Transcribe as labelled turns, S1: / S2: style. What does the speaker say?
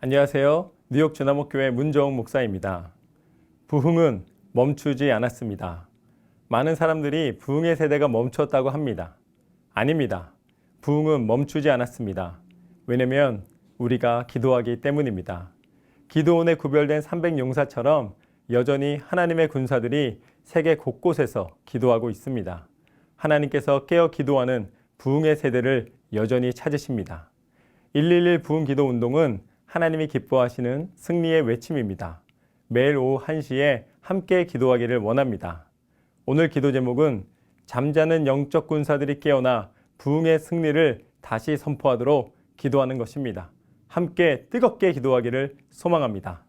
S1: 안녕하세요. 뉴욕 주나목교회 문정욱 목사입니다. 부흥은 멈추지 않았습니다. 많은 사람들이 부흥의 세대가 멈췄다고 합니다. 아닙니다. 부흥은 멈추지 않았습니다. 왜냐면 우리가 기도하기 때문입니다. 기도원에 구별된 300용사처럼 여전히 하나님의 군사들이 세계 곳곳에서 기도하고 있습니다. 하나님께서 깨어 기도하는 부흥의 세대를 여전히 찾으십니다. 111 부흥 기도 운동은 하나님이 기뻐하시는 승리의 외침입니다. 매일 오후 1시에 함께 기도하기를 원합니다. 오늘 기도 제목은 잠자는 영적 군사들이 깨어나 부흥의 승리를 다시 선포하도록 기도하는 것입니다. 함께 뜨겁게 기도하기를 소망합니다.